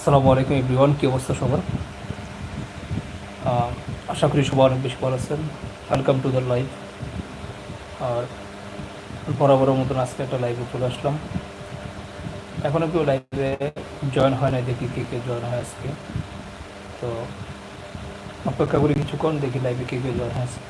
আসসালামু আলাইকুম এভরিওয়ান, কী অবস্থা সবার? আশা করি সবাই অনেক বেশি ভালো আছেন। ওয়েলকাম টু দ্য লাইভ আর বরাবরের মতন আজকে একটা লাইভে চলে আসলাম। এখনও কেউ লাইভে জয়েন হয় না দেখি কে কে জয়েন হয় আজকে। তো অপেক্ষা করি কিছুক্ষণ, দেখি লাইভে কে কে জয়েন হয় আজকে।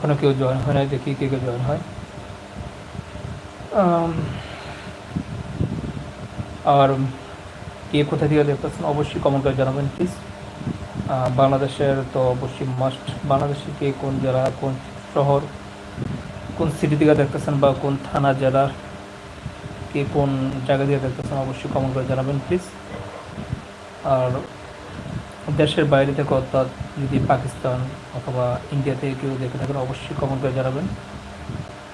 এখনও কেউ জয়েন হয় না দেখি কে কে জয়েন হয়। আর কে কোথা থেকে দেখতেছেন অবশ্যই কমেন্ট করে জানাবেন প্লিজ বাংলাদেশের তো অবশ্যই মাস্ট বাংলাদেশে কে কোন জেলা, কোন শহর, কোন সিটি থেকে দেখতেছেন বা কোন থানা জেলার কে কোন জায়গা দিয়ে দেখতেছেন অবশ্যই কমেন্ট করে জানাবেন প্লিজ আর দেশের বাইরে থেকে অর্থাৎ যদি পাকিস্তান অথবা ইন্ডিয়া থেকে কেউ দেখে থাকেন অবশ্যই কমেন্ট করে জানাবেন।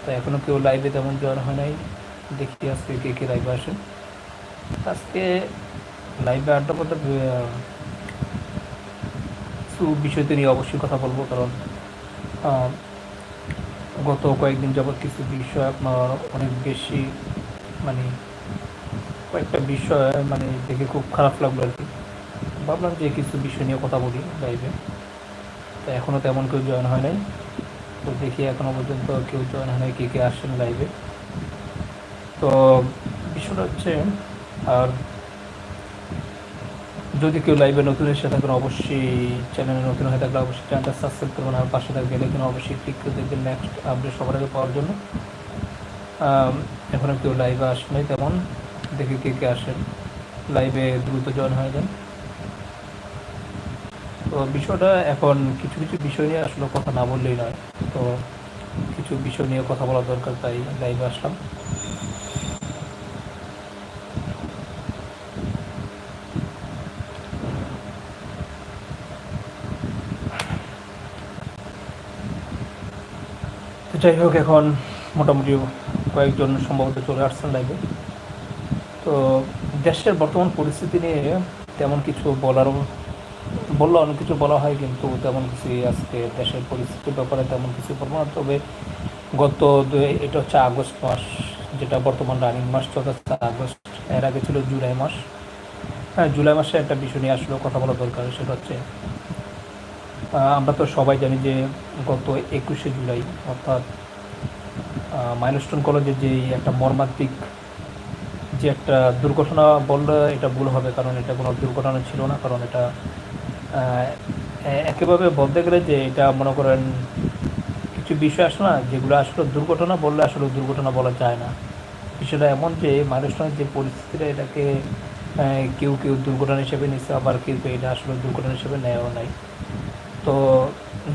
তো এখনও কেউ লাইভে তেমন জয়েন হয় নাই। দেখি আজকে কে কে লাইভে আসেন আজকে লাইভে আড্ডা আহ, কিছু বিষয়তে নিয়ে অবশ্যই কথা বলব। কারণ গত কয়েকদিন যাবৎ কিছু বিষয় আপনার অনেক বেশি মানে কয়েকটা বিষয় মানে দেখে খুব খারাপ লাগল আর কি। ভাবলাম যে কিছু বিষয় নিয়ে কথা বলি লাইভে তো এখনও তেমন কেউ জয়েন হয় নাই। তো দেখি এখনও পর্যন্ত কেউ জয়েন হয় নাই, কে কে আসছেন লাইভে তো বিষয়টা হচ্ছে, আর যদি কেউ লাইভে নতুন এসে থাকেন, অবশ্যই চ্যানেলে নতুন হয়ে থাকলে অবশ্যই চ্যানেলটা সাবস্ক্রাইব করবেন আর পাশে থাকবে দেখবেন অবশ্যই ক্লিক করে দেখবেন নেক্সট আপডেট সবার আগে পাওয়ার জন্য। এখনও কেউ লাইভে আসে নাই তেমন। দেখি কে কে আসেন। লাইভে দ্রুত জয়েন হয়ে যান। তো বিষয়টা এখন কিছু কিছু বিষয় নিয়ে আসলে কথা না বললেই নয়। তো কিছু বিষয় নিয়ে কথা বলা দরকার, তাই লাইভে আসলাম। যাই হোক, এখন মোটামুটি কয়েকজন সম্ভবত চলে আসছেন লাইভে তো দেশের বর্তমান পরিস্থিতি নিয়ে তেমন কিছু বলারও বলল, অনেক কিছু বলা হয়, কিন্তু তেমন কিছু আজকে দেশের পরিস্থিতির ব্যাপারে তেমন কিছু বলব না। তবে গত এটা হচ্ছে আগস্ট মাস, যেটা বর্তমান রানিং মাস চলতেছে। আগস্ট, এর আগে ছিল জুলাই মাস। হ্যাঁ জুলাই মাসে একটা বিষয় নিয়ে আসলেও কথা বলা দরকার, সেটা হচ্ছে আমরা তো সবাই জানি যে গত একুশে জুলাই, অর্থাৎ মাইলস্টোন কলেজে যে একটা মর্মান্তিক যে একটা দুর্ঘটনা বললে এটা ভুল হবে, কারণ এটা কোনো দুর্ঘটনা ছিল না, কারণ এটা আহ, এ- বলতে গেলে যে এটা মনে করেন কিছু বিষয় আসে না যেগুলো আসলে দুর্ঘটনা বললে আসলে দুর্ঘটনা বলা যায় না। বিষয়টা এমন যে মানুষের যে পরিস্থিতিটা এটাকে কেউ কেউ দুর্ঘটনা হিসেবে নিচ্ছে আবার কেউ কেউ এটা আসলে দুর্ঘটনা হিসেবে নেয়ও নাই। তো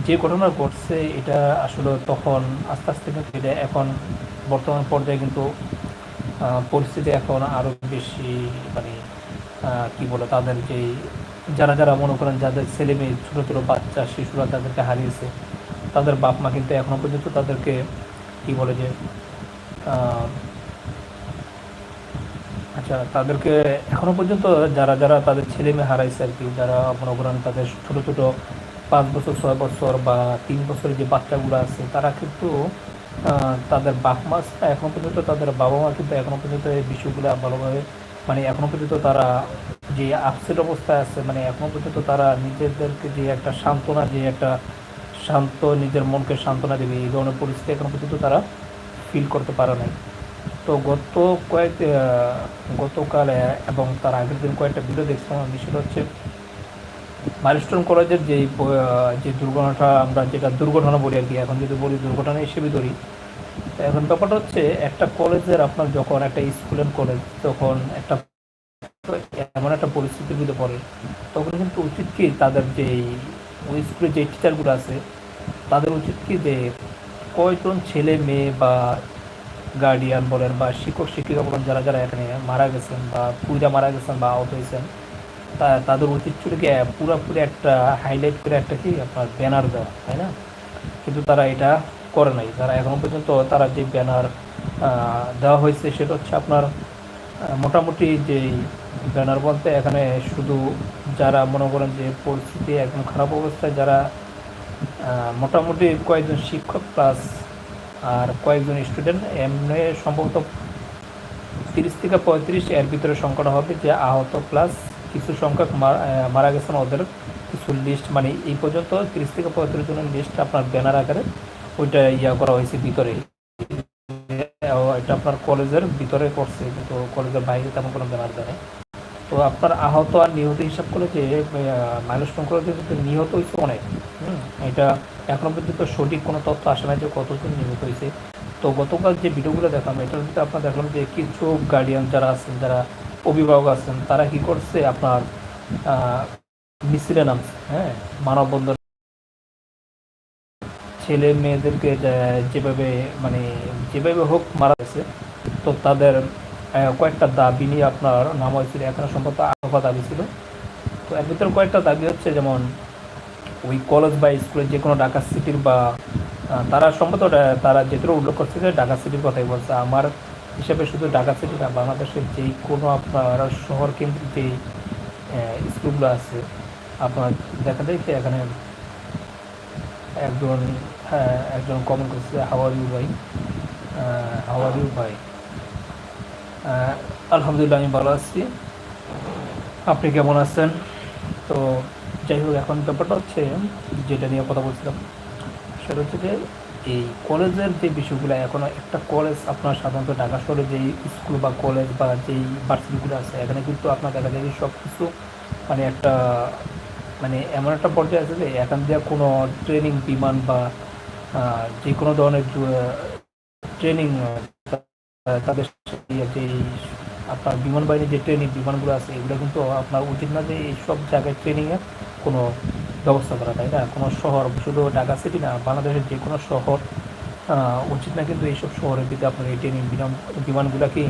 যে ঘটনা ঘটছে এটা আসলে তখন আস্তে আস্তে কিন্তু এটা এখন বর্তমান পর্যায়ে কিন্তু পরিস্থিতি এখন আরও বেশি মানে কী বলে তাদের যে যারা যারা মনে করেন যাদের ছেলে মেয়ে, ছোটো ছোটো বাচ্চা, শিশুরা তাদেরকে হারিয়েছে, তাদের বাপ মা কিন্তু এখনও পর্যন্ত তাদেরকে কি বলে যে আচ্ছা তাদেরকে এখনও পর্যন্ত যারা যারা তাদের ছেলে মেয়ে হারাইছে আর কি, যারা মনে করেন তাদের ছোট ছোট পাঁচ বছর, ছয় বছর বা তিন বছরের যে বাচ্চাগুলো আছে, তারা কিন্তু তাদের বাপ মা এখনও পর্যন্ত তাদের বাবা মা কিন্তু এখনও পর্যন্ত এই বিষয়গুলো ভালোভাবে মানে এখনও পর্যন্ত তারা যে আপসেট অবস্থায় আছে মানে এখনও পর্যন্ত তারা নিজেদেরকে যে একটা সান্ত্বনা, যে একটা শান্ত, নিজের মনকে সান্ত্বনা দেবে, এই ধরনের পরিস্থিতি এখনও পর্যন্ত তারা ফিল করতে পারে নাই। তো গত কয়েক গতকাল এবং তার আগের দিন কয়েকটা ভিডিও দেখছিলাম আমি, সেটা হচ্ছে মাইলস্টোন কলেজের যে যে দুর্ঘটনাটা আমরা যেটা দুর্ঘটনা বলি আর কি, এখন যদি বলি দুর্ঘটনা হিসেবে ধরি এখন ব্যাপারটা হচ্ছে একটা কলেজের আপনার যখন একটা স্কুল অ্যান্ড কলেজ তখন একটা এমন একটা পরিস্থিতির মধ্যে পড়ে। তখন কিন্তু উচিত কি তাদের যে ওই স্কুলে যে টিচারগুলো আছে, তাদের উচিত কি যে কয়জন ছেলে মেয়ে বা গার্ডিয়ান বলেন বা শিক্ষক, শিক্ষিকা বলেন, যারা যারা এখানে মারা গেছেন বা পুইরা মারা গেছেন বা আহত হয়েছেন, তা তাদের ঐতিহ্যটাকে পুরোপুরি একটা হাইলাইট করে একটা কি আপনার ব্যানার দেওয়া, তাই না? কিন্তু তারা এটা করে নাই। তারা এখনও পর্যন্ত তারা যে ব্যানার দেওয়া হয়েছে, সেটা হচ্ছে আপনার মোটামুটি যেই ব্যানার বলতে এখানে শুধু যারা মনে করেন যে পরিস্থিতি একদম খারাপ অবস্থায়, যারা মোটামুটি কয়েকজন শিক্ষক প্লাস আর কয়েকজন স্টুডেন্ট এমনি সম্ভবত তিরিশ থেকে পঁয়ত্রিশ এর ভিতরে সংখ্যাটা হবে যে আহত প্লাস কিছু সংখ্যক মারা- গেছেন ওদের কিছু লিস্ট মানে এই পর্যন্ত তিরিশ থেকে পঁয়ত্রিশ জনের লিস্ট আপনার ব্যানার আকারে ওইটা ইয়া করা হয়েছে ভিতরে। এটা আপনার কলেজের ভিতরে করছে কিন্তু কলেজের বাইরে তেমন কোনো ব্যানার দেয় তো আপনার আহত আর নিহত হিসাব করলে যে মাইলস্টোন কলেজে কিন্তু নিহত হয়েছে অনেক হুম, এটা এখনও পর্যন্ত সঠিক কোনো তথ্য আসে না যে কতজন নিহত হয়েছে। তো গতকাল যে ভিডিওগুলো দেখলাম এটার ভিতরে আপনার দেখলাম যে কিছু গার্ডিয়ান যারা আছেন যারা অভিভাবক আছেন তারা কি করছে? আপনার মিছিলে নামছে হ্যাঁ মানববন্ধন ছেলে মেয়েদেরকে যেভাবে মানে যেভাবে হোক মারা গেছে, তো তাদের কয়েকটা দাবি নিয়ে আপনার নাম হয়েছিল, এখানে সম্ভবত আরোপা দাবি ছিল। তো এর ভিতরে কয়েকটা দাবি হচ্ছে, যেমন ওই কলেজ বা স্কুলের যে কোনো ঢাকা সিটির বা তারা সম্ভবত তারা যেগুলো উল্লেখ করছে যে ঢাকা সিটির কথাই বলছে। আমার হিসাবে শুধু ঢাকা সিটি না, বাংলাদেশের যেই কোনো আপনার শহর কেন্দ্রিক যেই স্কুলগুলো আছে, আপনার দেখা যায় যে এখানে একজন একজন কমেন্ট করছে হাওয়ার ইউ ভাই? হাওয়ার ইউ ভাই? আলহামদুলিল্লাহ, আমি ভালো আছি। আপনি কেমন আছেন? তো যাই হোক, এখন ব্যাপারটা হচ্ছে, যেটা নিয়ে কথা বলছিলাম, সেটা হচ্ছে যে, এই কলেজের যে বিষয়গুলো, এখন একটা কলেজ আপনার সাধারণত ঢাকা শহরে যেই স্কুল বা কলেজ বা যেই ভার্সিটিগুলো আছে, এখানে কিন্তু আপনার দেখা যায় সব কিছু মানে একটা মানে এমন একটা পর্যায়ে আছে যে, এখান দিয়ে কোনো ট্রেনিং বিমান বা যে কোনো ধরনের ট্রেনিং তাদের যে আপনার বিমান বাহিনীর যে ট্রেনিং বিমানগুলো আছে, এগুলো কিন্তু আপনার উচিত না যে এই সব জায়গায় ট্রেনিংয়ের কোনো ব্যবস্থা করা, তাই না? কোনো শহর, শুধু ঢাকা সিটি না, বাংলাদেশের যে কোনো শহর উচিত না কিন্তু এইসব শহরের ভিতরে আপনার এই ট্রেনিং বিমান, বিমানগুলোকে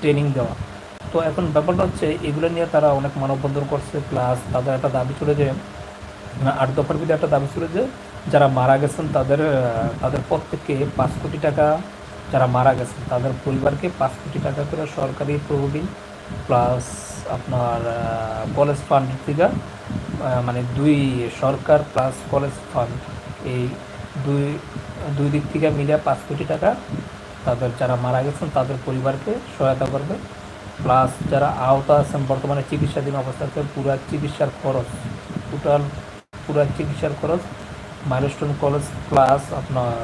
ট্রেনিং দেওয়া। তো এখন ব্যাপারটা হচ্ছে, এগুলো নিয়ে তারা অনেক মানববন্ধন করছে প্লাস তাদের একটা দাবি ছিল যে আট দফার ভিতরে একটা দাবি ছিল যে যারা মারা গেছেন, তাদের তাদের প্রত্যেককে পাঁচ কোটি টাকা যারা মারা গেছেন, তাদের পরিবারকে পাঁচ কোটি টাকা করে সরকারি তহবিল প্লাস আপনার কলেজ ফান্ড থেকে মানে দুই সরকার প্লাস কলেজ ফান্ড এই দুই দুই দিক থেকে মিলে পাঁচ কোটি টাকা তাদের যারা মারা গেছেন, তাদের পরিবারকে সহায়তা করবে। প্লাস যারা আহত আছেন, বর্তমানে চিকিৎসাধীন অবস্থাতে পুরা চিকিৎসার খরচ টোটাল পুরা চিকিৎসার খরচ মাইলস্টোন কলেজ প্লাস আপনার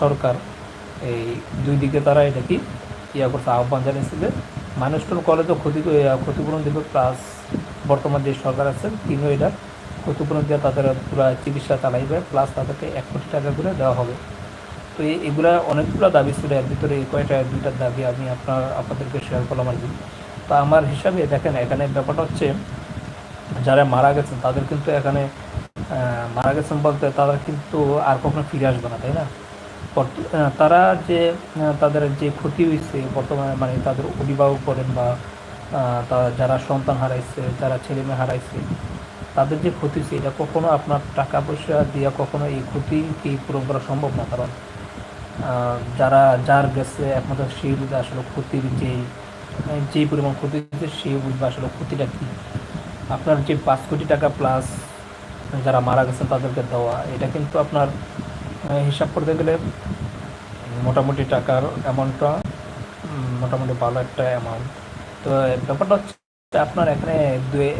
সরকার, এই দুই দিকে তারা এটা কি, ইয়া করছে, আহ্বান জানিয়েছে যে মাইলস্টোন কলেজও ক্ষতি ক্ষতিপূরণ দেবে প্লাস বর্তমান যে সরকার আছে, তিনিও এটা ক্ষতিপূরণ দিয়ে তাদের পুরা চিকিৎসা চালাইবে প্লাস তাদেরকে এক কোটি টাকা করে দেওয়া হবে। তো এগুলা অনেকগুলো দাবি ছিল, এর ভিতরে কয়টা দুইটার দাবি আমি আপনার, আপনাদেরকে শেয়ার করলাম আর কি। তো আমার হিসাবে দেখেন, এখানে ব্যাপারটা হচ্ছে, যারা মারা গেছেন, তাদের কিন্তু এখানে মারা গেছেন বলতে তারা কিন্তু আর কখনো ফিরে আসবে না তাই না? তারা যে তাদের যে ক্ষতি হয়েছে বর্তমানে মানে তাদের অভিভাবক করেন বা আহ, তা- যারা সন্তান হারাইছে যারা ছেলে মেয়ে হারাইছে তাদের যে ক্ষতি হয়েছে এটা কখনো আপনার টাকা পয়সা দিয়ে কখনো এই ক্ষতি কি পূরণ করা সম্ভব না? কারণ যারা যার গেছে একমাত্র সেই বুঝে আসলে ক্ষতির যে যে পরিমাণ ক্ষতি হয়েছে সেই বুঝবে আসলে ক্ষতিটা কী। আপনার যে পাঁচ কোটি টাকা প্লাস যারা মারা গেছেন তাদেরকে দেওয়া। এটা কিন্তু আপনার হিসাব করতে গেলে মোটামুটি টাকার অ্যামাউন্টটা মোটামুটি ভালো একটা অ্যামাউন্ট তো ব্যাপারটা হচ্ছে আপনার এখানে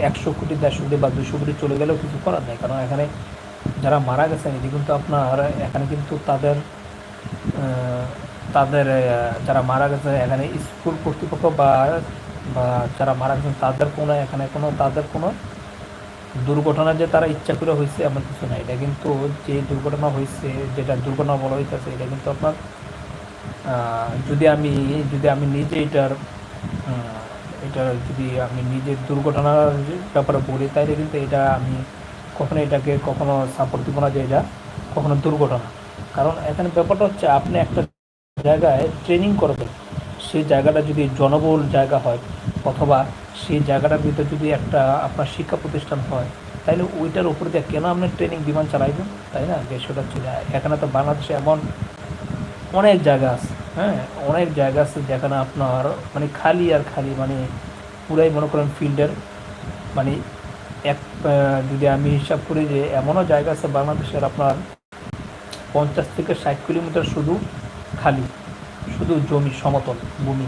একশো কোটি, দেড়শো কোটি বা দুশো কোটি চলে গেলেও কিছু করার নেই। কারণ এখানে যারা মারা গেছেন, এটি কিন্তু আপনার, এখানে কিন্তু তাদের তাদের যারা মারা গেছে, এখানে স্কুল কর্তৃপক্ষ বা যারা মারা গেছেন, তাদের কোনো, এখানে কোনো, তাদের কোনো দুর্ঘটনা যে তারা ইচ্ছা করে হয়েছে, এমন কিছু না। এটা কিন্তু যে দুর্ঘটনা হয়েছে, যেটা দুর্ঘটনা বলা হইতেছে, এটা কিন্তু আপনার যদি আমি যদি আমি নিজে এটার এটা যদি আমি নিজের দুর্ঘটনার ব্যাপারে বলি, তাইলে কিন্তু এটা আমি কখনো এটাকে কখনো সাপোর্ট দিব না যে এটা কখনো দুর্ঘটনা। কারণ এখানে ব্যাপারটা হচ্ছে, আপনি একটা জায়গায় ট্রেনিং করবেন সেই জায়গাটা যদি জনবহুল জায়গা হয় অথবা সেই জায়গাটার ভিতরে যদি একটা আপনার শিক্ষা প্রতিষ্ঠান হয় তাহলে ওইটার উপর দিয়ে কেন আপনি ট্রেনিং বিমান চালাইবেন? তাই না? বিষয়টা হচ্ছে যে এখানে তো বাংলাদেশে এমন অনেক জায়গা আছে হ্যাঁ? অনেক জায়গা আছে যেখানে আপনার মানে খালি আর খালি মানে পুরাই মনে করেন ফিল্ডের। মানে এক যদি আমি হিসাব করি যে এমনও জায়গা আছে বাংলাদেশের আপনার পঞ্চাশ থেকে ষাট কিলোমিটার শুধু খালি। শুধু জমি, সমতল, ভূমি,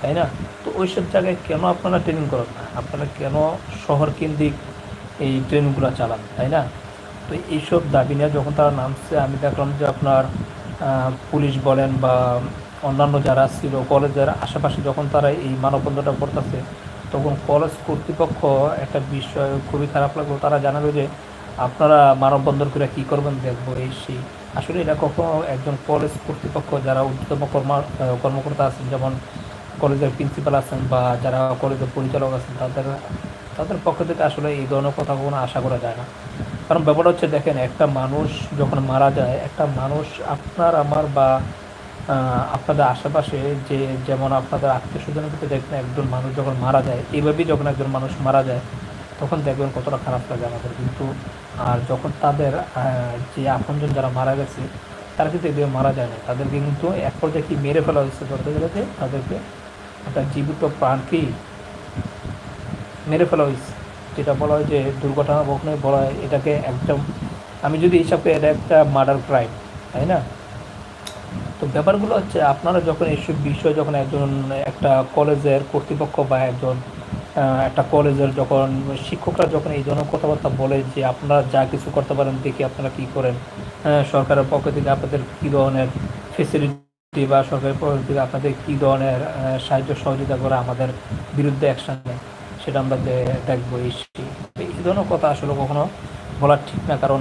তাই না? তো ওইসব জায়গায় কেন আপনারা ট্রেনিং করেন না? আপনারা কেন শহর কেন্দ্রিক এই ট্রেনগুলো চালান, তাই না? তো এইসব দাবি নিয়ে যখন তারা নামছে, আমি দেখলাম যে আপনার পুলিশ বলেন বা অন্যান্য যারা ছিল কলেজের আশেপাশে যখন তারা এই মানববন্ধনটা করতেছে, তখন কলেজ কর্তৃপক্ষ একটা বিষয় খুবই খারাপ লাগল। তারা জানালো যে আপনারা মানববন্ধন করে কী করবেন দেখব এই সেই। আসলে এটা কখনো একজন কলেজ কর্তৃপক্ষ যারা উচ্চতম কর্মা কর্মকর্তা আছেন, যেমন কলেজের প্রিন্সিপাল আছেন বা যারা কলেজের পরিচালক আছেন, তাদের তাদের পক্ষ থেকে আসলে এই ধরনের কথা কখনো আশা করা যায় না। কারণ ব্যাপারটা হচ্ছে, দেখেন, একটা মানুষ যখন মারা যায়, একটা মানুষ আপনার, আমার বা আপনাদের আশেপাশে যে, যেমন আপনাদের আত্মীয় স্বজনের ভিতরে দেখবেন একজন মানুষ যখন মারা যায় এইভাবেই যখন একজন মানুষ মারা যায় তখন দেখবেন কতটা খারাপ লাগে আমাদের। কিন্তু, আর যখন তাদের যে আপনজন যারা মারা গেছে, তারা কিন্তু এভাবে মারা যায় না। তাদেরকে কিন্তু এক পর্যায়ে কি মেরে ফেলা হয়েছে? ধরতে গেলে তাদেরকে একটা জীবিত প্রাণকেই মেরে ফেলা হয়েছে। যেটা বলা হয় যে দুর্ঘটনা কখনোই বলা হয়, এটাকে একদম, আমি যদি হিসাব এটা একটা মার্ডার ক্রাইম তাই না? তো ব্যাপারগুলো হচ্ছে, আপনারা যখন এইসব বিষয় যখন একজন একটা কলেজের কর্তৃপক্ষ বা একজন একটা কলেজের যখন শিক্ষকরা যখন এই ধরনের কথাবার্তা বলে যে আপনারা যা কিছু করতে পারেন দেখি আপনারা কি করেন? সরকারের পক্ষ থেকে আপনাদের কী ধরনের ফেসিলিটি বা সরকারের পক্ষ থেকে আপনাদের কী ধরনের সাহায্য সহযোগিতা করে আমাদের বিরুদ্ধে অ্যাকশন নেয়, সেটা আমরা দেখব এই এই ধরনের কথা আসলে কখনো বলা ঠিক না। কারণ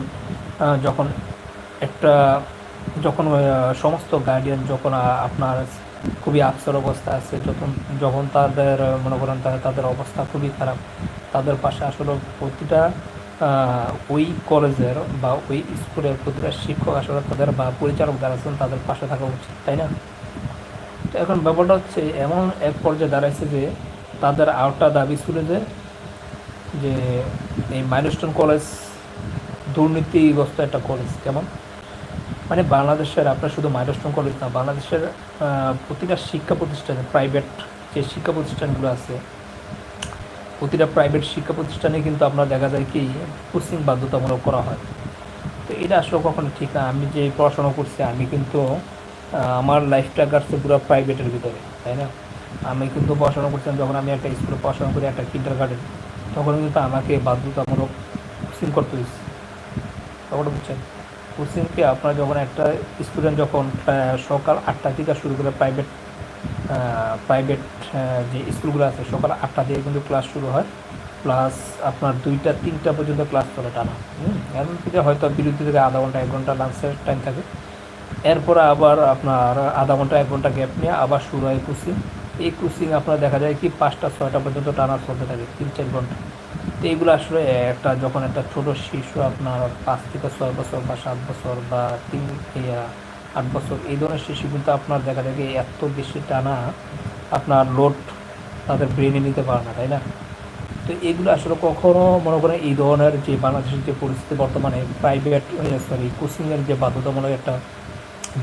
যখন একটা, যখন সমস্ত গার্ডিয়ান যখন আপনার খুবই আফসর অবস্থা আছে, যখন যখন তাদের, মনে করেন তাদের অবস্থা খুবই খারাপ। তাদের পাশে আসলে প্রতিটা ওই কলেজের বা ওই স্কুলের প্রতিটা শিক্ষক আসলে তাদের বা পরিচালক যারা আছেন তাদের পাশে থাকা উচিত, তাই না? তো এখন ব্যাপারটা হচ্ছে এমন এক পর্যায়ে দাঁড়াইছে যে তাদের আরেকটা দাবি ছিল যে যে এই মাইলস্টোন কলেজ দুর্নীতিগ্রস্ত একটা কলেজ, কেমন? মানে বাংলাদেশের, আপনার শুধু মাইলস্টোন কলেজ না, বাংলাদেশের প্রতিটা শিক্ষা প্রতিষ্ঠানে প্রাইভেট যে শিক্ষা প্রতিষ্ঠানগুলো আছে, প্রতিটা প্রাইভেট শিক্ষা প্রতিষ্ঠানে কিন্তু আপনার দেখা যায় কি কোচিং বাধ্যতামূলক করা হয়। তো এটা আসলে কখনো ঠিক না। আমি যে পড়াশোনা করছি, আমি কিন্তু আমার লাইফটা কাটছে পুরো প্রাইভেটের ভিতরে, তাই না? আমি কিন্তু পড়াশোনা করছিলাম যখন আমি একটা স্কুলে পড়াশোনা করি, একটা কিন্ডার গার্ডেন তখন কিন্তু আমাকে বাধ্যতামূলক কোচিং করতে হয়েছে ব্যাপারটা বুঝছেন? কোচিংকে আপনার যখন একটা স্টুডেন্ট যখন সকাল আটটা থেকে শুরু করে প্রাইভেট প্রাইভেট যে স্কুলগুলো আছে, সকাল আটটা থেকে কিন্তু ক্লাস শুরু হয়। প্লাস আপনার দুইটা, তিনটা পর্যন্ত ক্লাস চলে টানা। এমন থেকে হয়তো বিরতি থেকে আধা ঘণ্টা, এক ঘণ্টা লাঞ্চের টাইম থাকে। এরপরে আবার আপনার আধা ঘণ্টা, এক ঘণ্টা গ্যাপ নিয়ে আবার শুরু হয় কোচিং এই কোচিং আপনার দেখা যায় কি পাঁচটা, ছয়টা পর্যন্ত টানা চলতে থাকে, তিন, চার ঘণ্টা। তো এইগুলো আসলে একটা যখন একটা ছোট শিশু আপনার পাঁচ থেকে ছয় বছর বা সাত বছর বা তিন আট বছর, এই ধরনের শিশু কিন্তু আপনার দেখা যায় এত বেশি টানা আপনার লোড তাদের ব্রেনে নিতে পারে না, তাই না? তো এগুলো আসলে কখনো মনে করেন এই ধরনের যে বাংলাদেশের যে পরিস্থিতি বর্তমানে প্রাইভেট সরি কোচিংয়ের যে বাধ্যতামূলক একটা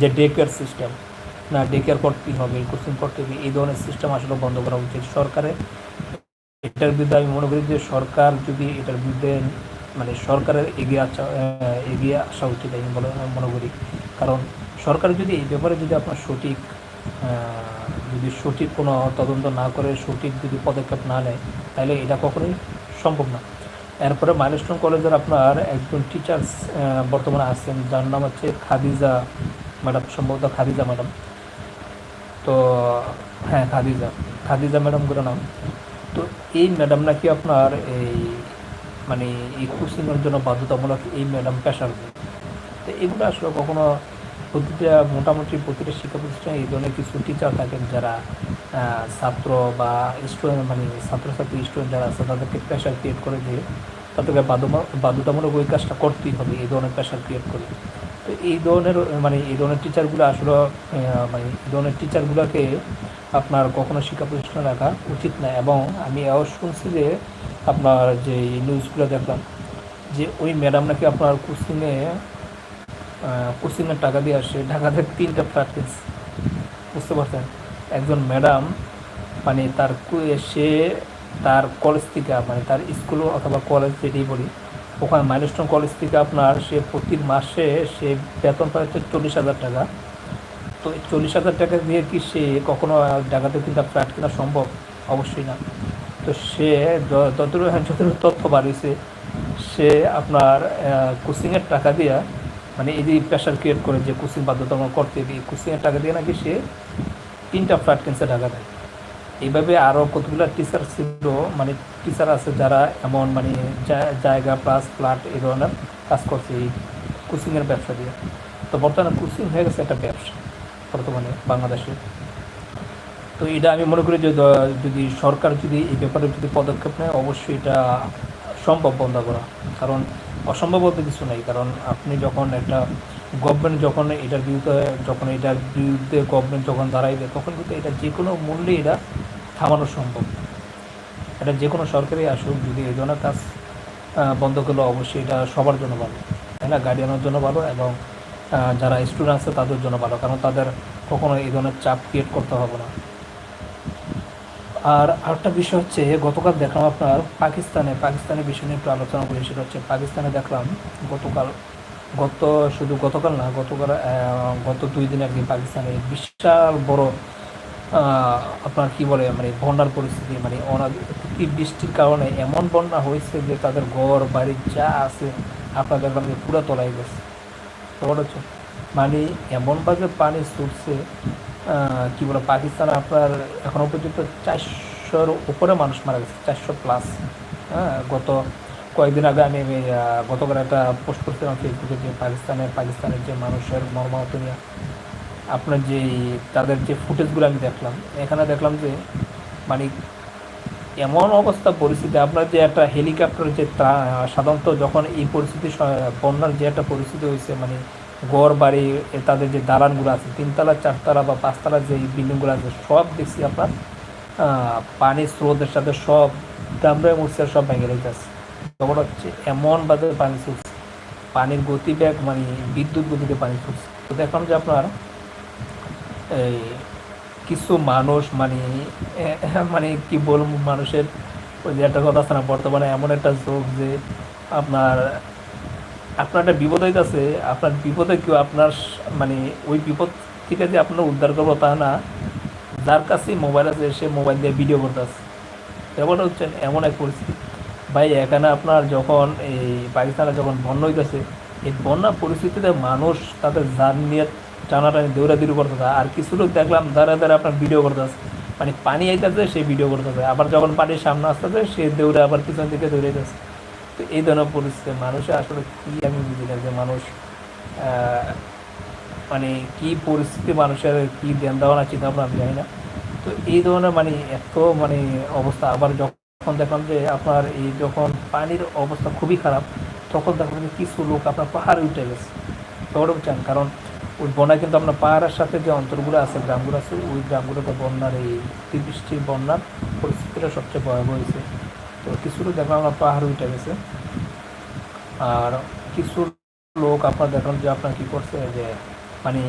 যে ডে কেয়ার সিস্টেম না ডে কেয়ার করতেই হবে কোচিং করতে হবে, এই ধরনের সিস্টেম আসলে বন্ধ করা উচিত সরকারের এটার বিরুদ্ধে আমি মনে করি যে সরকার যদি এটার বিরুদ্ধে মানে সরকারের এগিয়ে আসা এগিয়ে আসা উচিত আমি মনে করি। কারণ সরকার যদি এই ব্যাপারে যদি আপনার সঠিক যদি সঠিক কোনো তদন্ত না করে, সঠিক যদি পদক্ষেপ না নেয়, তাহলে এটা কখনোই সম্ভব না। এরপরে মাইলস্টোন কলেজের আপনার একজন টিচার্স বর্তমানে আছেন, যার নাম হচ্ছে খাদিজা ম্যাডাম, সম্ভবত খাদিজা ম্যাডাম। তো হ্যাঁ খাদিজা। খাদিজা ম্যাডাম করে নাম। তো এই ম্যাডাম নাকি আপনার এই মানে এই কোচিংয়ের জন্য বাধ্যতামূলক এই ম্যাডাম পেশার তো এগুলো আসলে কখনো প্রতিটা, মোটামুটি প্রতিটা শিক্ষা প্রতিষ্ঠানে এই ধরনের কিছু টিচার থাকেন যারা ছাত্র বা স্টুডেন্ট মানে ছাত্রছাত্রী স্টুডেন্ট যারা আছে, তাদেরকে প্রেশার ক্রিয়েট করে দিয়ে তাদেরকে বাধ্যতামূলক ওই কাজটা করতেই হবে, এই ধরনের প্রেশার ক্রিয়েট করে। তো এই ধরনের মানে এই ধরনের টিচারগুলো আসলে মানে এই ধরনের টিচারগুলোকে আপনার কখনো শিক্ষা প্রতিষ্ঠানে রাখা উচিত না। এবং আমি এও শুনছি যে আপনার যে নিউজগুলো দেখলাম, যে ওই ম্যাডাম নাকি আপনার কোচিংয়ে কোচিংয়ের টাকা দিয়ে আসে, ঢাকাতে তিনটা কিনছে। বুঝতে পারছেন? একজন ম্যাডাম মানে তার সে তার কলেজ থেকে মানে তার স্কুল অথবা কলেজ যেটাই বলি ওখানে মাইলস্টোন কলেজ থেকে আপনার সে প্রতি মাসে সে বেতন পায় হচ্ছে চল্লিশ হাজার টাকা। তো এই চল্লিশ হাজার টাকা দিয়ে কি সে কখনো ঢাকাতে কিন্তু ফ্ল্যাট কেনা সম্ভব? অবশ্যই না। তো সে যতটুকু যতটুকু তথ্য বাড়িয়েছে, সে আপনার কোচিংয়ের টাকা দিয়া মানে এই যে প্রেশার ক্রিয়েট করে যে কোচিং বাধ্যতামূলক করতে দিয়ে কোচিংয়ের টাকা দিয়ে নাকি সে তিনটা ফ্ল্যাট কিনছে ঢাকাতে। এইভাবে আরও কতগুলো টিচার ছিল মানে টিচার আছে যারা এমন মানে জায়গা প্লাস ফ্ল্যাট এই ধরনের কাজ করছে এই কোচিংয়ের ব্যবসা দিয়ে। তো বর্তমানে কোচিং হয়ে গেছে একটা ব্যবসা বর্তমানে বাংলাদেশে। তো এটা আমি মনে করি যে যদি সরকার যদি এই ব্যাপারে যদি পদক্ষেপ নেয়, অবশ্যই এটা সম্ভব বন্ধ করা। কারণ অসম্ভব বলতে কিছু নেই। কারণ আপনি যখন একটা গভর্নমেন্ট যখন এটার বিরুদ্ধে, যখন এটার বিরুদ্ধে গভর্নমেন্ট যখন দাঁড়াইবে তখন কিন্তু এটা যে কোনো মূল্যে এটা থামানো সম্ভব। এটা যে কোনো সরকারি আসুক, যদি এই ধরনের কাজ বন্ধ করলে অবশ্যই এটা সবার জন্য ভালো। তাই না? গার্ডিয়ানের জন্য ভালো এবং যারা স্টুডেন্ট আছে তাদের জন্য ভালো। কারণ তাদের কখনো এই ধরনের চাপ ক্রিয়েট করতে হবে না। আর আরেকটা বিষয় হচ্ছে, গতকাল দেখলাম আপনার পাকিস্তানে, পাকিস্তানের বিষয় নিয়ে একটু আলোচনা করি, সেটা হচ্ছে পাকিস্তানে দেখলাম গতকাল গত, শুধু গতকাল না, গতকাল গত দুই দিন আগে পাকিস্তানে বিশাল বড় আপনার কি বলে মানে বন্যার পরিস্থিতি মানে অনাদি বৃষ্টির কারণে এমন বন্যা হয়েছে যে তাদের ঘর, বাড়ি যা আছে আপনার দেখলাম পুরো তলায় গেছে। হচ্ছে মানে এমনভাবে পানি ছুটছে কি বলে, পাকিস্তান আপনার এখনও পর্যন্ত চারশোর উপরে মানুষ মারা গেছে, চারশো প্লাস হ্যাঁ গত কয়েকদিন আগে আমি গতকাল একটা পোস্ট করছিলাম ফেসবুকে যে পাকিস্তানের পাকিস্তানের যে মানুষের মর্মাহত নিয়ে, আপনার যে তাদের যে ফুটেজগুলো আমি দেখলাম, এখানে দেখলাম যে মানে এমন অবস্থা পরিস্থিতি, আপনার যে একটা হেলিকপ্টার যে সাধারণত যখন এই পরিস্থিতি বন্যার যে একটা পরিস্থিতি হয়েছে মানে গড় বাড়ি তাদের যে দালানগুলো আছে, তিনতলা, চারতলা বা পাঁচতলা যে বিল্ডিংগুলো আছে, সব দেখছি আপনার পানির স্রোতের সাথে সব দামড়ে মুছে সব ভেঙে রেখেছে খবর হচ্ছে। এমনভাবে পানি ছুটছে পানির গতিবেগ মানে বিদ্যুৎ গতিতে পানি ছুটছে তো দেখলাম যে আপনার এই কিছু মানুষ মানে মানে কি বলব, মানুষের ওই যে একটা কথা আছে না, বর্তমানে এমন একটা যোগ যে আপনার আপনার একটা বিপদ হইতেছে, আপনার বিপদে কেউ আপনার মানে ওই বিপদ থেকে যে আপনার উদ্ধার করব তা না। যার কাছে মোবাইল আছে, সে মোবাইল দিয়ে ভিডিও করতেছে। ব্যাপারটা হচ্ছে, এমন এক পরিস্থিতি। ভাই, এখানে আপনার যখন এই পাকিস্তানে যখন বন্যা হইতেছে, এই বন্যা পরিস্থিতিতে মানুষ তাদের যান নিয়ে টানাটানি দৌড়াদৌড়ি করতেছে। আর কিছু লোক দেখলাম দাঁড়া দাঁড়া আপনার ভিডিও করতেছে। মানে পানি আইতেছে, সে ভিডিও করতেছে। আবার যখন পানির সামনে আসতেছে, সে দৌড়ে আবার পিছন থেকে দৌড়াইতেছে। তো এই ধরনের পরিস্থিতি, মানুষের আসলে কি আমি বুঝি না যে মানুষ মানে কি পরিস্থিতি মানুষের, কি ধ্যান দেওয়া না চিন্তা ভাবনা আমি জানি না। তো এই ধরনের মানে এত মানে অবস্থা। আবার যখন দেখলাম যে আপনার এই যখন পানির অবস্থা খুবই খারাপ, তখন দেখলাম যে কিছু লোক আপনার পাহাড়ে উঠে গেছে। খবর বুঝছেন কারণ ওই বন্যা কিন্তু আপনার পাহাড়ের সাথে যে অঞ্চলগুলো আছে, গ্রামগুলো আছে, ওই গ্রামগুলোতে বন্যার এই অতিবৃষ্টির বন্যার পরিস্থিতিটা সবচেয়ে ভয়াবহ হয়েছে। তো কিছু লোক দেখলাম আমরা পাহাড়ে উঠে গেছে। আর কিছু লোক আপনার দেখলাম যে আপনার কি করছে, যে মানে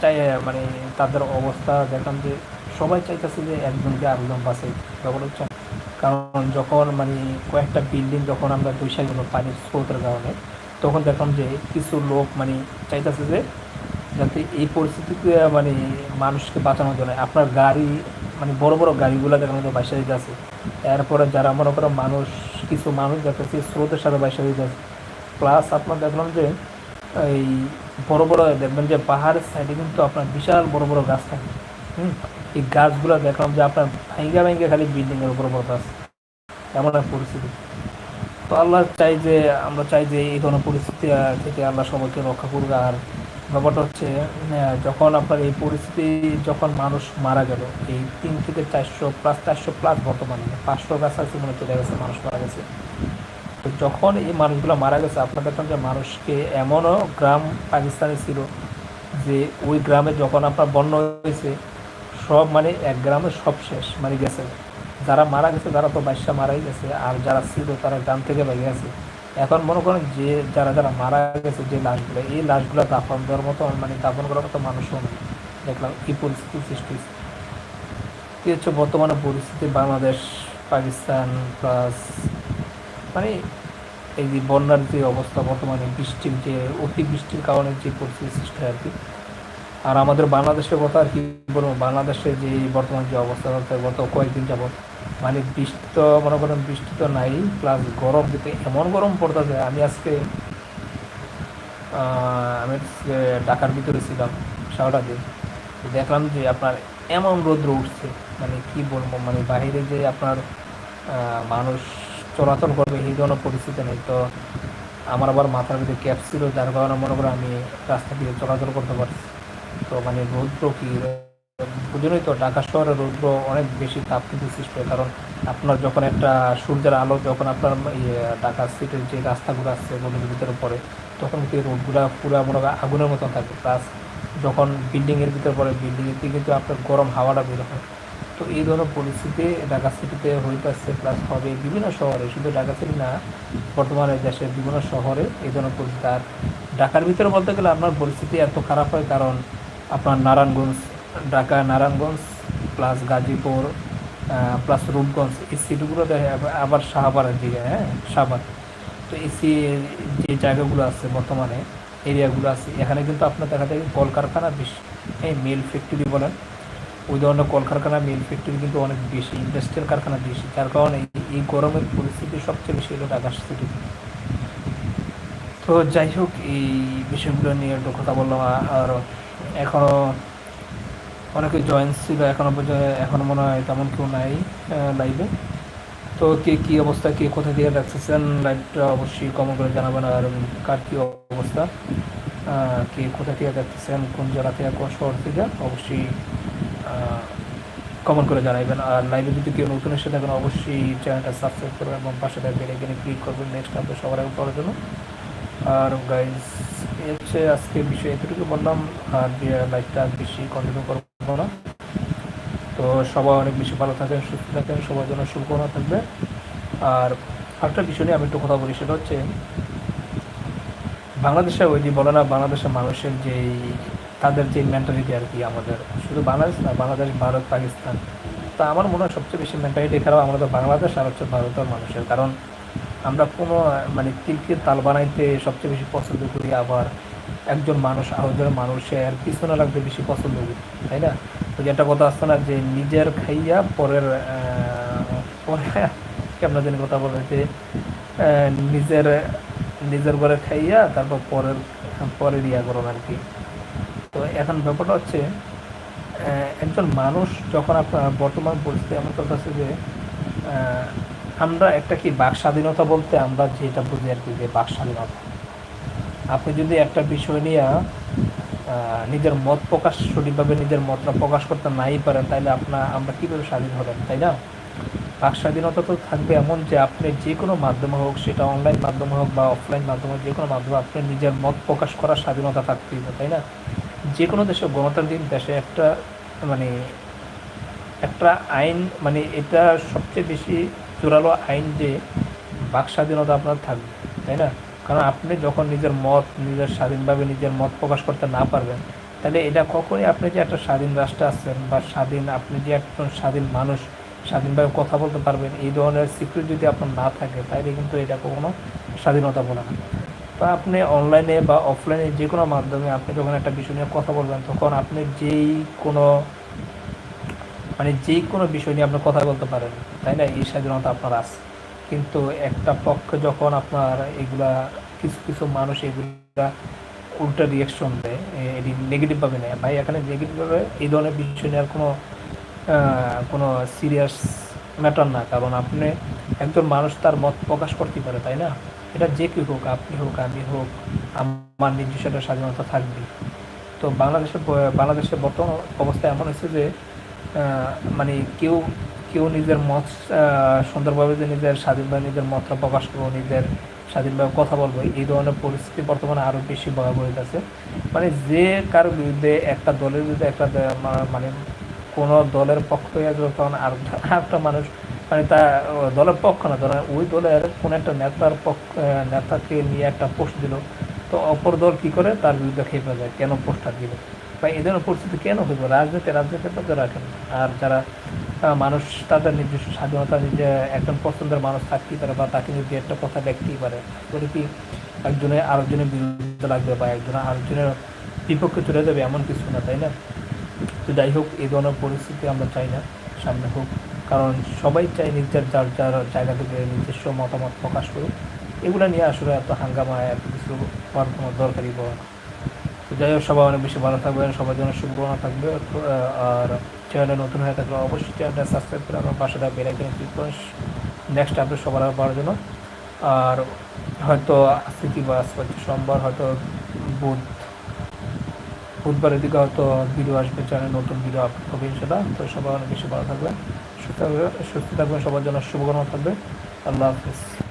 চাই মানে তাদের অবস্থা দেখলাম যে সবাই চাইতেছে যে একজনকে আরেকজন বাসে ব্যবহার হচ্ছে কারণ যখন মানে কয়েকটা বিল্ডিং যখন আমরা দুইশাল গেল পানির স্রোতের কারণে, তখন দেখলাম যে কিছু লোক মানে চাইতেছে যে যাতে এই পরিস্থিতিতে মানে মানুষকে বাঁচানোর জন্য। আপনার গাড়ি মানে বড় বড় গাড়িগুলো দেখলাম যে বাইসা দিতে আছে। এরপরে যারা মনে করো মানুষ, কিছু মানুষ যাচ্ছে স্রোতের সাথে বাইসা দিতে আছে। প্লাস আপনার দেখলাম যে এই বড় বড় দেখবেন যে পাহাড়ের সাইডে কিন্তু আপনার বিশাল বড় বড় গাছ থাকে। হুম? এই গাছগুলো দেখলাম যে আপনার ভাঙ্গা ভাঙ্গা খালি বিল্ডিংয়ের উপর গাছ এমন এক পরিস্থিতি। তো আল্লাহ চাই যে, আমরা চাই যে এই ধরনের পরিস্থিতি থেকে আল্লাহ সবাইকে রক্ষা করবে আর ব্যাপারটা হচ্ছে যখন আপনার এই পরিস্থিতি, যখন মানুষ মারা গেল, এই তিন থেকে চারশো প্লাস চারশো প্লাস বর্তমানে পাঁচশো কাছাকাছি মনে চলে গেছে মানুষ মারা গেছে। তো যখন এই মানুষগুলো মারা গেছে, আপনার দেখলাম যে মানুষকে এমনও গ্রাম পাকিস্তানে ছিল যে ওই গ্রামে যখন আপনার বন্যা হয়েছে সব মানে এক গ্রামে সব শেষ মানে গেছে। যারা মারা গেছে, তারা তো বাদশা মারাই গেছে, আর যারা ছিল, তারা গ্রাম থেকে বেরিয়ে গেছে। এখন মনে করেন যে যারা যারা মারা গেছে, যে লাশগুলো, এই লাশগুলো দাফন দেওয়ার মতো মানে দাফন করার মতো মানুষও নেই। দেখলাম, এই পরিস্থিতি সৃষ্টি কি হচ্ছে বর্তমানে পরিস্থিতি, বাংলাদেশ, পাকিস্তান, প্লাস মানে এই যে বন্যার যে অবস্থা, বর্তমানে বৃষ্টির যে, অতিবৃষ্টির কারণে যে পরিস্থিতি সৃষ্টি হয় আর কি। আর আমাদের বাংলাদেশের কথা আর কি বলব? বাংলাদেশে যে বর্তমান যে অবস্থা চলছে গত কয়েকদিন যাবত মানে বৃষ্টি তো মনে করেন বৃষ্টি তো নাই প্লাস গরম দিতে এমন গরম পড়তেছে। আমি আজকে আমি ঢাকার ভিতরে ছিলাম, সারাটা দিন। দেখলাম যে আপনার এমন রৌদ্র উঠছে মানে কি বলব? মানে বাইরে যে আপনার মানুষ চলাচল করবে এই ধরনের পরিস্থিতি নেই। তো আমার আবার মাথার ভিতরে ক্যাপ ছিল, যার কারণে মনে করো আমি রাস্তা দিয়ে চলাচল করতে পারছি তো মানে রৌদ্র কি বুঝলেই তো ঢাকা শহরে রৌদ্র অনেক বেশি তাপ কিন্তু সৃষ্টি হয়। কারণ আপনার যখন একটা সূর্যের আলো যখন আপনার ইয়ে ঢাকা সিটির যে রাস্তাগুলো আসছে গলির ভিতরে পড়ে, তখন কিন্তু রোদগুলা পুরো মনে হয় আগুনের মতন থাকে। প্লাস যখন বিল্ডিংয়ের ভিতরে পড়ে বিল্ডিংয়ের দিকে কিন্তু আপনার গরম হাওয়াটা বের হয়। তো এই ধরনের পরিস্থিতি ঢাকা সিটিতে হইতেছে, প্লাস হবে বিভিন্ন শহরে। শুধু ঢাকা সিটি না, বর্তমানে দেশের বিভিন্ন শহরে এই ধরনের পরিস্থিতি। আর ঢাকার ভিতরে বলতে গেলে আপনার পরিস্থিতি এত খারাপ হয়, কারণ আপনার নারায়ণগঞ্জ, ঢাকা নারায়ণগঞ্জ প্লাস গাজীপুর প্লাস রূপগঞ্জ, এই সিটিগুলোতে আবার শাহবারের দিকে হ্যাঁ শাহবাগ। তো এই যে জায়গাগুলো আছে বর্তমানে, এরিয়াগুলো আছে, এখানে কিন্তু আপনার দেখা যায় কলকারখানা বেশি হ্যাঁ মিল ফ্যাক্টরি বলেন, ওই ধরনের কলকারখানা, মিল ফ্যাক্টরি কিন্তু অনেক বেশি ইন্ডাস্ট্রিয়াল কারখানা বেশি, যার কারণে এই- গরমের পরিস্থিতি সবচেয়ে বেশি হলো ঢাকা সিটি তো যাই হোক, এই বিষয়গুলো নিয়ে একটু কথা বললাম, আর এখনও অনেকে জয়েন্স ছিল, এখনও পর্যন্ত, এখনও মনে হয় তেমন কেউ নাই লাইভে তো কে কী অবস্থা, কে কোথা থেকে দেখতেছেন লাইভটা অবশ্যই কমেন্ট করে জানাবেন, আর কার কী অবস্থা কে কোথা থেকে দেখতেছেন কোন জেলা থেকে, কোন শহর থেকে, অবশ্যই কমেন্ট করে জানাবেন আর লাইভে যদি কেউ নতুন এসে থাকেন, অবশ্যই চ্যানেলটা সাবস্ক্রাইব করবেন এবং পাশে থাকবেন এখানে ক্লিক করবেন নেক্সট আপডেট সবার আগে পাওয়ার জন্য। আর গাইজ হচ্ছে আজকে বিষয় এতটুকু বললাম, আর লাইভটা আর বেশি কন্টিনিউ করব না। তো সবাই অনেক বেশি ভালো থাকেন, সুস্থ থাকেন, সবার জন্য শুভকামনা থাকবে। আর আরেকটা বিষয় নিয়ে আমি একটু কথা বলি, সেটা হচ্ছে বাংলাদেশে ওই যে বলে না, বাংলাদেশের মানুষের যেই তাদের যে মেন্টালিটি আর কি আমাদের, শুধু বাংলাদেশ না, বাংলাদেশ, ভারত, পাকিস্তান। তা আমার মনে হয় সবচেয়ে বেশি মেন্টালিটি খারাপ আমাদের বাংলাদেশ আর হচ্ছে ভারতের মানুষের, কারণ আমরা কোনো মানে তিলকে তাল বানাইতে সবচেয়ে বেশি পছন্দ করি আবার একজন মানুষ, আরেকজন মানুষের পিছনে লাগতে বেশি পছন্দ করি, তাই না? ওই যে একটা কথা আসছে না যে নিজের খাইয়া পরের পরে কেমন জানি কথা বলে যে নিজের নিজের ঘরে খাইয়া তারপর পরের পরের ইয়া করো আর কি। তো এখন ব্যাপারটা হচ্ছে একজন মানুষ যখন আপনার বর্তমান পরিস্থিতি এমন কথা আছে যে আমরা একটা কি বাক স্বাধীনতা বলতে আমরা যেটা বুঝি আর কি যে বাক স্বাধীনতা। আপনি যদি একটা বিষয় নিয়ে নিজের মত প্রকাশ, সঠিকভাবে নিজের মতটা প্রকাশ করতে নাই পারেন তাহলে আপনার আমরা কীভাবে স্বাধীন হবেন তাই না? বাক স্বাধীনতা তো থাকবে এমন যে আপনি যে কোনো মাধ্যমে হোক, সেটা অনলাইন মাধ্যমে হোক বা অফলাইন মাধ্যমে যে কোনো মাধ্যমে আপনি নিজের মত প্রকাশ করার স্বাধীনতা থাকতেই হবে, তাই না? যে কোনো দেশে, গণতান্ত্রিক দেশে একটা মানে একটা আইন মানে এটা সবচেয়ে বেশি জোরালো আইন যে বাক স্বাধীনতা আপনার থাকবে, তাই না? কারণ আপনি যখন নিজের মত, নিজের স্বাধীনভাবে নিজের মত প্রকাশ করতে না পারবেন, তাহলে এটা কখনই আপনি যে একটা স্বাধীন রাষ্ট্র আছেন বা স্বাধীন, আপনি যে একজন স্বাধীন মানুষ, স্বাধীনভাবে কথা বলতে পারবেন, এই ধরনের সিকিউরিটি যদি আপনার না থাকে, তাহলে কিন্তু এটা কখনো স্বাধীনতা বলে না। তো আপনি অনলাইনে বা অফলাইনে যে কোনো মাধ্যমে আপনি যখন একটা বিষয় নিয়ে কথা বলবেন, তখন আপনি যেই কোনো মানে যে কোনো বিষয় নিয়ে আপনার কথা বলতে পারেন, তাই না? এই স্বাধীনতা আপনার আছে। কিন্তু একটা পক্ষে যখন আপনার এগুলা কিছু কিছু মানুষ এগুলা উল্টা রিয়াকশন দেয় এটি নেগেটিভভাবে নেয়। ভাই, এখানে নেগেটিভভাবে এই ধরনের বিষয় নেওয়ার কোনো কোনো সিরিয়াস ম্যাটার না। কারণ আপনি একজন মানুষ তার মত প্রকাশ করতে পারে, তাই না? এটা যে কেউ হোক, আপনি হোক, আমি হোক, আমার একটা স্বাধীনতা থাকবে। তো বাংলাদেশের বাংলাদেশের বর্তমান অবস্থা এমন হয়েছে যে মানে কেউ কেউ নিজের মত সুন্দরভাবে যে নিজের স্বাধীনভাবে নিজের মতটা প্রকাশ করব, নিজের স্বাধীনভাবে কথা বলব, এই ধরনের পরিস্থিতি বর্তমানে আরও বেশি ভয়াবহ হইতেছে মানে যে কার বিরুদ্ধে একটা দলের বিরুদ্ধে একটা মানে কোনো দলের পক্ষ হয়ে যখন আর একটা মানুষ মানে তা দলের পক্ষ না, ধরেন ওই দলের কোনো একটা নেতার পক্ষ নেতাকে নিয়ে একটা পোস্ট দিল, তো অপর দল কি করে? তার বিরুদ্ধে খেপে যায়। কেন পোস্টটা দিল? এই ধরনের পরিস্থিতি কেন হইব? রাজনীতি রাজনীতির মধ্যে রাখেন আর যারা মানুষ, তাদের নিজস্ব স্বাধীনতা, নিজে একজন পছন্দের মানুষ থাকতেই পারে বা তাকে যদি একটা কথা দেখতেই পারে করে কি একজনে আরেকজনের বিরুদ্ধে লাগবে বা একজনে আরেকজনের বিপক্ষে চলে যাবে, এমন কিছু না, তাই না? তো যাই হোক, এই ধরনের পরিস্থিতি আমরা চাই না, সামনে হোক। কারণ সবাই চাই নিজের যার যার জায়গা থেকে নিজস্ব মতামত প্রকাশ করুক। এগুলো নিয়ে আসলে এত হাঙ্গামা, এত কিছু হওয়ার কোনো দরকারই পড়ে তো যাই হোক, সবাই অনেক বেশি ভালো থাকবেন, সবার জন্য শুভকামনা থাকবে। আর চ্যানেলে নতুন হয়ে থাকলে অবশ্যই চ্যানেলটা সাবস্ক্রাইব করে আমার পাশে বেল করে নেক্সট আপডেট সবার পাওয়ার জন্য। আর হয়তো আজকে কি বা সোমবার, হয়তো বুধ, বুধবারের দিকে হয়তো ভিডিও আসবে, চ্যানেল নতুন ভিডিও আপলোড হবে সেটা তো সবাই অনেক বেশি ভালো থাকবেন, সুস্থ থাকবে সুস্থ সবার জন্য শুভকামনা থাকবে। আল্লাহ হাফিজ।